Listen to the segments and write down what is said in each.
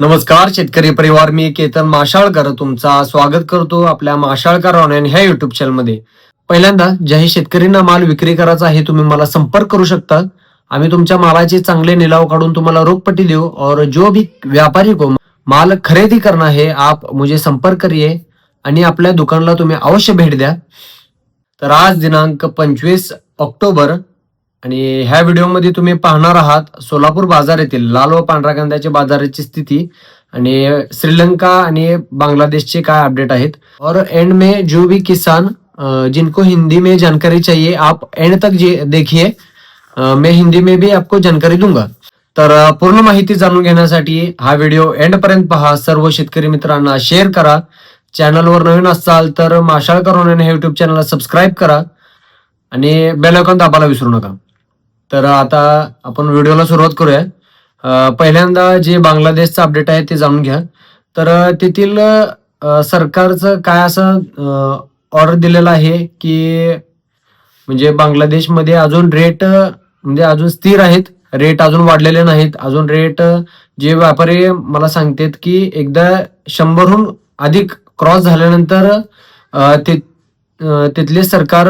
नमस्कार शेतकरी परिवार. मी केतन माशाळकर. तुमचा स्वागत करतो आपल्या माशाळकर ऑनलाईन ह्या युट्यूब चॅनलमध्ये. पहिल्यांदा ज्याही शेतकऱ्यांना माल विक्री करायचा आहे तुम्ही मला संपर्क करू शकता. आम्ही तुमच्या मालाचे चांगले निलाव काढून तुम्हाला रोखपट्टी देऊ. और जो भी व्यापारी को माल खरेदी करना है आप मुझे संपर्क करिए. आणि आपल्या दुकानाला तुम्ही अवश्य भेट द्या. तर आज दिनांक पंचवीस ऑक्टोबर आणि ह्या व्हिडिओमध्ये तुम्ही पाहणार आहात सोलापूर बाजार येथील लाल व पांढऱ्या कांद्याच्या बाजाराची स्थिती आणि श्रीलंका आणि बांग्लादेशचे काय अपडेट आहेत. और एंड मे जो भी किसान जिनको हिंदी में जानकारी चाहिए आप एंड तक जे- देखिए मैं हिंदी में भी आपको जानकारी दूंगा। तर पूर्ण माहिती जाणून घेण्यासाठी हा व्हिडिओ एंड पर्यंत पहा. सर्व शेतकरी मित्रांना शेअर करा. चॅनलवर नवीन असाल तर माशाळकर ऑनलाईन हे युट्यूब चॅनलला सबस्क्राईब करा. आणि बेल आयकॉन दाबायला विसरू नका. तर आता आपण व्हिडिओला सुरुवात करूया. पहिल्यांदा जे बांगलादेशचं अपडेट आहे ते जाणून घ्या. तर तेथील सरकारचं काय असं ऑर्डर दिलेलं आहे की म्हणजे बांगलादेशमध्ये अजून रेट म्हणजे अजून स्थिर आहेत रेट अजून वाढलेले नाहीत. अजून रेट जे व्यापारी मला सांगतात की एकदा शंभरहून अधिक क्रॉस झाल्यानंतर ते तिथले सरकार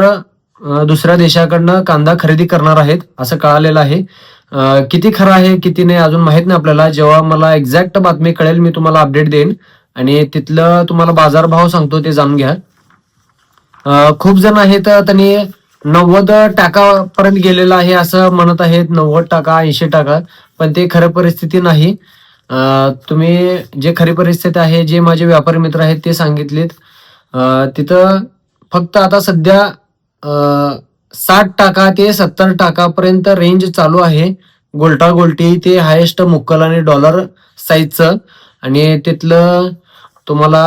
दुसऱ्या देशाकडनं कांदा खरेदी करणार आहेत असं कळालेलं आहे. किती खरं आहे किती नाही अजून माहीत नाही आपल्याला. जेव्हा मला एक्झॅक्ट बातमी कळेल मी तुम्हाला अपडेट देईन. आणि तिथलं तुम्हाला बाजारभाव सांगतो ते जाणून घ्या. खूप जण आहेत त्यांनी नव्वद टाकापर्यंत गेलेलं आहे असं म्हणत आहेत. नव्वद टाका ऐंशी टाका पण ते खरं परिस्थिती नाही. तुम्ही जे खरी परिस्थिती आहे जे माझे व्यापारी मित्र आहेत ते सांगितलेत. तिथं फक्त आता सध्या साठ टाका ते सत्तर टाकापर्यंत रेंज चालू आहे. गोलटा गोल्टी ते हायेस्ट मुक्कल आणि डॉलर साईजचं आणि तिथलं तुम्हाला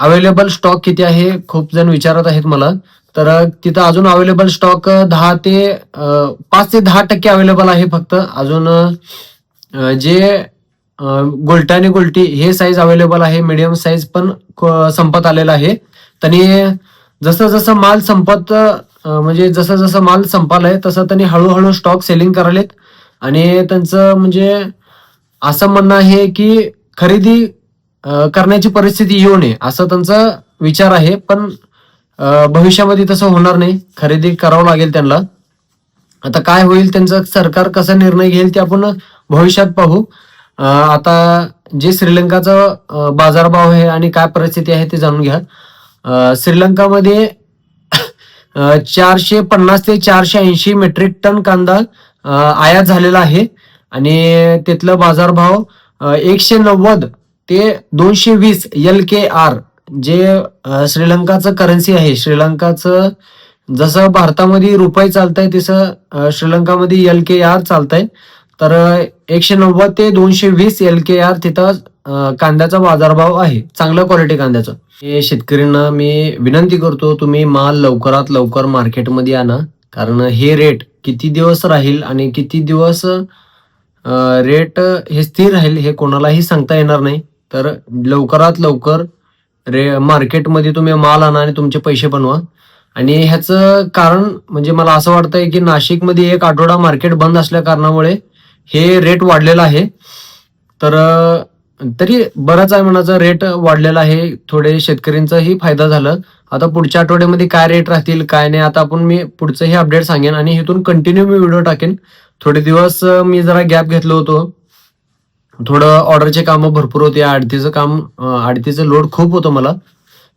अवेलेबल स्टॉक किती आहे खूप जण विचारत आहेत मला. तर तिथं अजून अवेलेबल स्टॉक दहा ते पाच ते दहा टक्के अवेलेबल आहे फक्त. अजून जे गोलटा आणि गोल्टी हे साईज अवेलेबल आहे. मीडियम साईज पण क- संपत आलेला आहे. त्यांनी जसं जसं माल संपत म्हणजे जसं जसं माल संपालाय तसं त्यांनी हळूहळू स्टॉक सेलिंग करालेत. आणि त्यांचं म्हणजे असं म्हणणं आहे की खरेदी करण्याची परिस्थिती येऊ नये असं त्यांचा विचार आहे. पण भविष्यामध्ये तसं होणार नाही. खरेदी करावं लागेल त्यांना. आता काय होईल त्यांचं सरकार कसा निर्णय घेईल ते आपण भविष्यात पाहू. आता जे श्रीलंकाचं बाजारभाव आहे आणि काय परिस्थिती आहे ते जाणून घ्या. श्रीलंकामध्ये चारशे पन्नास ते चारशे ऐंशी मेट्रिक टन कांदा आयात झालेला आहे. आणि तिथलं बाजारभाव एकशे नव्वद ते दोनशे वीस एल के आर जे श्रीलंकाचं करन्सी आहे. श्रीलंकाचं जसं भारतामध्ये रुपये चालतंय तसं श्रीलंकामध्ये एल के आर चालतंय. तर एकशे नव्वद ते दोनशे वीस एल के आर तिथं कांद्याचा बाजारभाव आहे. चांगल्या क्वालिटी कांद्याचा. हे शेतकऱ्यांना मी विनंती करतो तुम्ही माल लवकरात लवकर मार्केटमध्ये आणा. कारण हे रेट किती दिवस राहील आणि किती दिवस रेट हे स्थिर राहील हे कोणालाही सांगता येणार नाही. तर लवकरात लवकर रे मार्केटमध्ये तुम्ही माल आणा आणि तुमचे पैसे बनवा. आणि ह्याचं कारण म्हणजे मला असं वाटतंय की नाशिकमध्ये एक आठवडा मार्केट बंद असल्या कारणामुळे हे रेट वाढलेलं आहे. तर तरी बराच आहे म्हणाचा रेट वाढलेला आहे. थोडे शेतकऱ्यांचाही फायदा झाला. आता पुढच्या आठवड्यामध्ये काय रेट राहतील काय नाही आता आपण मी पुढचंही अपडेट सांगेन आणि इथून कंटिन्यू मी व्हिडिओ टाकेन. थोडे दिवस मी जरा गॅप घेतलो होतो. थोडं ऑर्डरचे कामं भरपूर होते. आडतीचं काम आडतीचं लोड खूप होतं मला.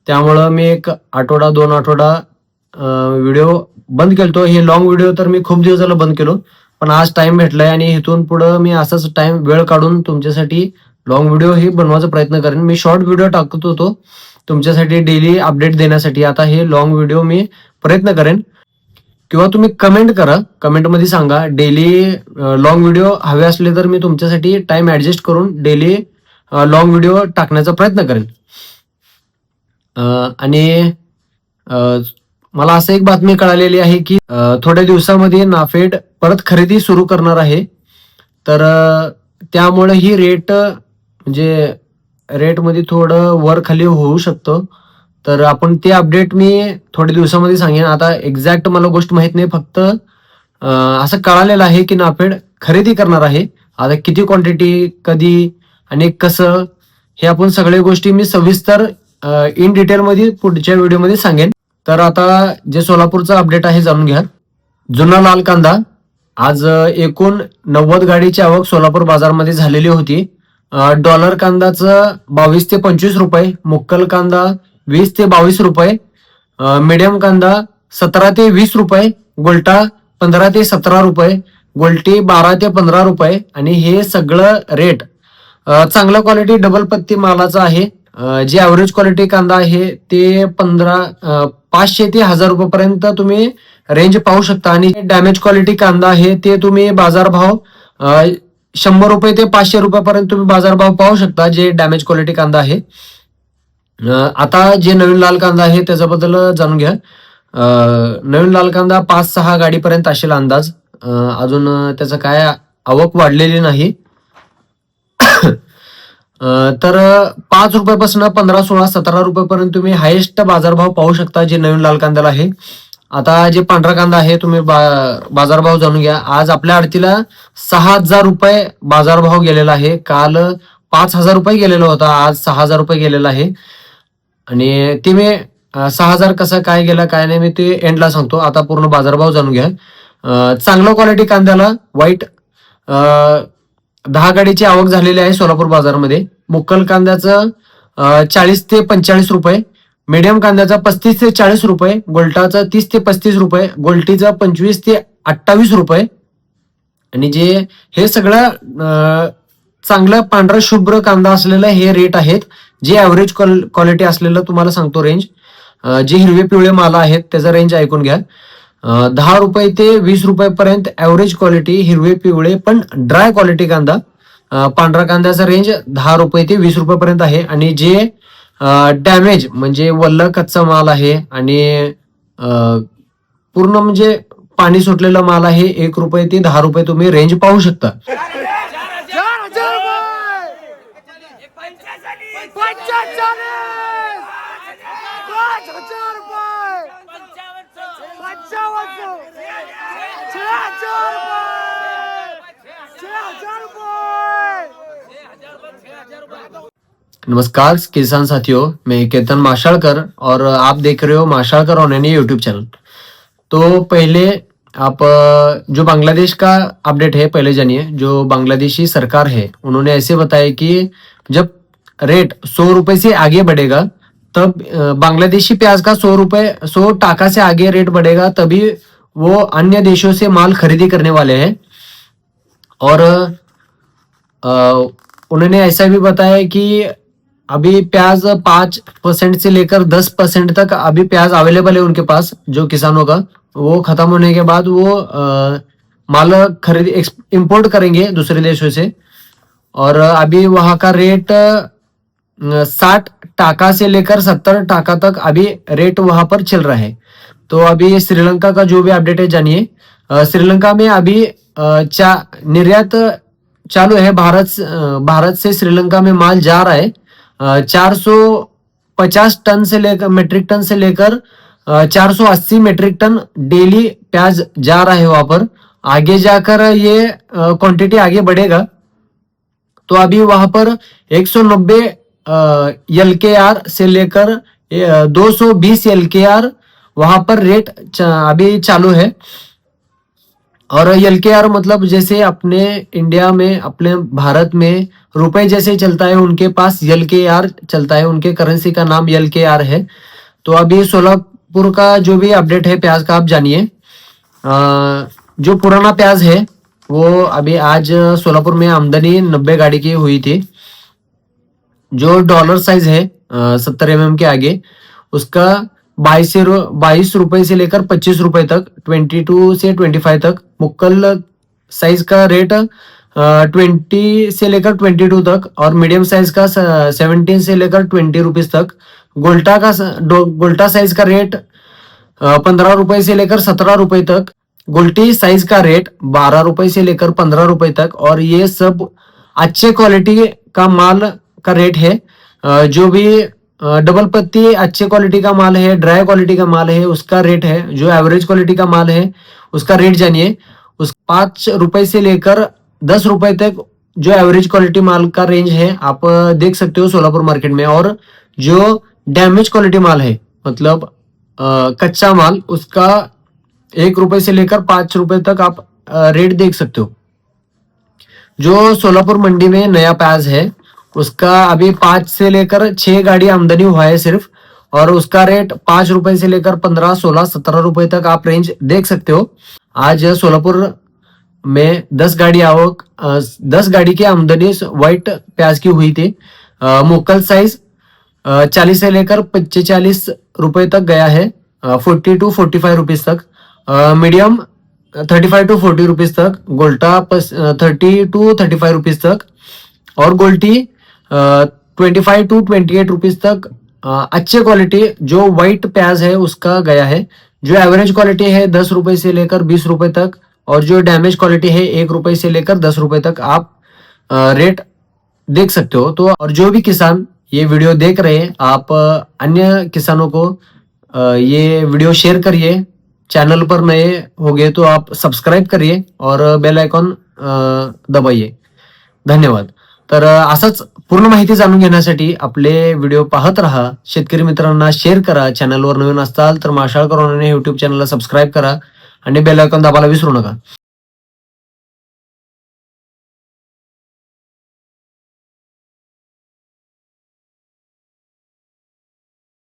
त्यामुळं मी एक आठवडा दोन आठवडा व्हिडिओ बंद केलतो. हे लॉंग व्हिडिओ तर मी खूप दिवस झालं बंद केलो. पण आज टाइम भेटलाय आणि इथून पुढं मी असंच टाइम वेळ काढून तुमच्यासाठी लॉंग व्हिडिओ हे बनवायचा प्रयत्न करेन. मी शॉर्ट व्हिडिओ टाकत होतो तुमच्यासाठी डेली अपडेट देण्यासाठी. आता हे लॉंग व्हिडिओ मी प्रयत्न करेन. किंवा तुम्ही कमेंट करा. कमेंटमध्ये सांगा डेली लॉंग व्हिडिओ हवे असले तर मी तुमच्यासाठी टाइम ॲडजस्ट करून डेली लॉंग व्हिडिओ टाकण्याचा प्रयत्न करेन. आणि मला असं एक बातमी कळालेली आहे की थोड्या दिवसामध्ये नाफेड परत खरेदी सुरू करणार आहे. तर त्यामुळे ही रेट म्हणजे रेटमध्ये थोडं वर खाली होऊ शकतं. तर आपण ते अपडेट मी थोड्या दिवसामध्ये सांगेन. आता एक्झॅक्ट मला गोष्ट माहीत नाही फक्त असं कळालेलं आहे की नाफेड खरेदी करणार आहे. आता किती क्वांटिटी कधी आणि कसं हे आपण सगळ्या गोष्टी मी सविस्तर इन डिटेलमध्ये पुढच्या व्हिडिओमध्ये सांगेन. तर आता जे सोलापूरचं अपडेट आहे जाणून घ्या. जुना लाल कांदा. आज एकूण नव्वद गाडीची आवक सोलापूर बाजारमध्ये झालेली होती. डॉलर कांदाचं बावीस ते पंचवीस रुपये मुक्कल कांदा वीस ते बावीस रुपये मिडियम कांदा सतरा ते वीस रुपये गोल्टा पंधरा ते सतरा रुपये गोल्टी बारा ते पंधरा रुपये आणि हे सगळं रेट चांगलं चांगल्या क्वालिटी डबल पत्ती मालाचा आहे. जे ॲव्हरेज क्वालिटी कांदा आहे ते पंधरा पाचशे ते हजार रुपयापर्यंत तुम्ही रेंज पाहू शकता आणि डॅमेज क्वालिटी कांदा आहे ते तुम्ही बाजारभाव शंभर रुपये ते पाचशे रुपयापर्यंत तुम्ही बाजारभाव पाहू शकता जे डॅमेज क्वालिटी कांदा आहे. आता जे नवीन लाल कांदा आहे त्याच्याबद्दल जाणून घ्या. नवीन लाल कांदा पाच सहा गाडीपर्यंत असेल अंदाज. अजून त्याचं काय आवक वाढलेली नाही. तर पाच रुपयापासून पंधरा सोळा सतरा रुपयापर्यंत तुम्ही हायेस्ट बाजारभाव पाहू शकता जे नवीन लाल कांद्याला आहे. आता जे पांढरा कांदा आहे तुम्ही बा- बाजारभाव जाणून घ्या. आज आपल्या आरतीला सहा हजार रुपये बाजारभाव गेलेला आहे. काल पाच हजार रुपये गेलेला होता आज सहा हजार रुपये गेलेला आहे. आणि ते मी सहा हजार कसं काय गेला काय नाही मी ते एंडला सांगतो. आता पूर्ण बाजारभाव जाणून घ्या. चांगला क्वालिटी कांद्याला वाईट दहा गाडीची आवक झालेली आहे सोलापूर बाजारमध्ये. मुक्कल कांद्याचं चाळीस ते पंचेचाळीस रुपये. मीडियम कांद्याचा पस्तीस ते चाळीस रुपये गोल्टाचा तीस ते पस्तीस रुपये गोल्टीचा पंचवीस ते अठ्ठावीस रुपये. आणि जे हे सगळं चांगलं पांढरा शुभ्र कांदा असलेलं हे रेट आहेत. जे ॲव्हरेज क्वालिटी असलेलं तुम्हाला सांगतो रेंज जे हिरवे पिवळे माला आहेत त्याचा रेंज ऐकून घ्या. दहा रुपये ते वीस रुपयेपर्यंत ॲव्हरेज क्वालिटी हिरवे पिवळे पण ड्राय क्वालिटी कांदा. पांढरा कांद्याचा रेंज दहा रुपये ते वीस रुपयेपर्यंत आहे. आणि जे डॅमेज म्हणजे वल्ल कच्चा माल आहे आणि पूर्ण म्हणजे पाणी सुटलेला माल आहे. एक रुपये ते दहा रुपये तुम्ही रेंज पाहू शकता. पंचावन्न नमस्कार किसान साथियों, मैं केतन माशाड़कर और आप देख रहे हो माशालकर ऑनलाइन यूट्यूब चैनल तो पहले आप, जो बांग्लादेश का अपडेट है, पहले जानिए, जो बांग्लादेशी सरकार है, उन्होंने ऐसे बताया कि जब रेट सौ रुपए से आगे बढ़ेगा, तब, बांग्लादेशी प्याज का सौ रुपए, सौ टाका से आगे रेट बढ़ेगा, तभी वो अन्य देशों से माल खरीदी करने वाले हैं। और उन्होंने ऐसा भी बताया कि अभी प्याज पाँच परसेंट से लेकर दस परसेंट तक अभी प्याज अवेलेबल है उनके पास जो किसानों का। वो खत्म होने के बाद वो अ, माल खरीद इंपोर्ट करेंगे दूसरे देशों से। और अभी वहाँ का रेट साठ टाका से लेकर सत्तर टाका तक अभी रेट वहाँ पर चल रहा है। तो अभी श्रीलंका का जो भी अपडेट है जानिए। श्रीलंका में अभी चा निर्यात चालू है। भारत भारत से श्रीलंका में माल जा रहा है। चार सौ पचास टन से लेकर मेट्रिक टन से लेकर चार सौ अस्सी मेट्रिक टन डेली प्याज जा रहा है वहाँ पर। आगे जाकर ये क्वांटिटी आगे बढ़ेगा। तो अभी वहाँ पर 190 एल के आर से लेकर दो सौ बीस एल के आर वहाँ पर रेट अभी चालू है। और एल के आर मतलब जैसे अपने इंडिया में, अपने भारत में रुपए जैसे चलता है, उनके पास एल के आर चलता है, उनके करेंसी का नाम एल के आर है। तो अभी सोलापुर का जो भी अपडेट है, प्याज का आप जानिए। जो पुराना प्याज है, वो अभी आज सोलापुर में आमदनी नब्बे गाड़ी की हुई थी। जो डॉलर साइज़ है सत्तर एम के आगे, उसका बाईस से बाईस रुपए से लेकर पच्चीस रुपए तक ट्वेंटी टू से ट्वेंटी फाइव तक, मुक्कल साइज़ का रेट ट्वेंटी से लेकर ट्वेंटी टू तक और मीडियम साइज़ का सेवनटीन से लेकर ट्वेंटी रुपीज़ तक, गोल्टा का गोल्टा साइज़ का रेट पंद्रह रुपए से लेकर सत्रह रुपए तक, गुल्टी साइज़ का रेट बारह रुपए से लेकर पंद्रह रुपए तक और ये सब अच्छे क्वालिटी का माल का रेट है जो भी डबल पत्ती अच्छे क्वालिटी का माल है ड्राई क्वालिटी का माल है उसका रेट है जो एवरेज क्वालिटी का माल है उसका रेट जानिए। उस पाँच रुपए से लेकर दस रुपए तक जो एवरेज क्वालिटी माल का रेंज है आप देख सकते हो सोलापुर मार्केट में। और जो डैमेज क्वालिटी माल है मतलब अ, कच्चा माल उसका एक रुपए से लेकर पाँच रुपए तक आप अ, रेट देख सकते हो। जो सोलापुर मंडी में नया प्याज है उसका अभी पाँच से लेकर छह गाड़ी आमदनी हुआ है सिर्फ़, और उसका रेट पाँच रुपए से लेकर पंद्रह, सोलह, सत्रह रुपए तक आप रेंज देख सकते हो। आज सोलापुर में दस गाड़ी आवक दस गाड़ी की आमदनी व्हाइट प्याज की हुई थी। मोकल साइज़ चालीस से लेकर पच्चीस रुपए तक गया है forty to forty five rupees तक। Medium thirty five to forty rupees तक गोल्टा thirty to thirty five rupees तक। और गोल्टी twenty five to twenty eight rupees तक अ, अच्छे क्वालिटी जो व्हाइट प्याज है उसका गया है। जो एवरेज क्वालिटी है दस रुपए से लेकर बीस रुपए तक और जो डैमेज क्वालिटी है एक रुपए से लेकर दस रुपए तक आप अ, रेट देख सकते हो। तो और जो भी किसान ये वीडियो देख रहे हैं आप अन्य किसानों को अ, ये वीडियो शेयर करिए। चैनल पर नए हो गए तो आप सब्सक्राइब करिए और बेल आयकॉन दबाइए। धन्यवाद। तर असंच पूर्ण माहिती जाणून घेण्यासाठी आपले व्हिडिओ पाहत राहा. शेतकरी मित्रांना शेअर करा. चॅनलवर नवीन असाल तर माशाळ करोनाने युट्यूब चॅनलला सबस्क्राईब करा. आणि बेल आयकॉन दाबायला विसरू नका.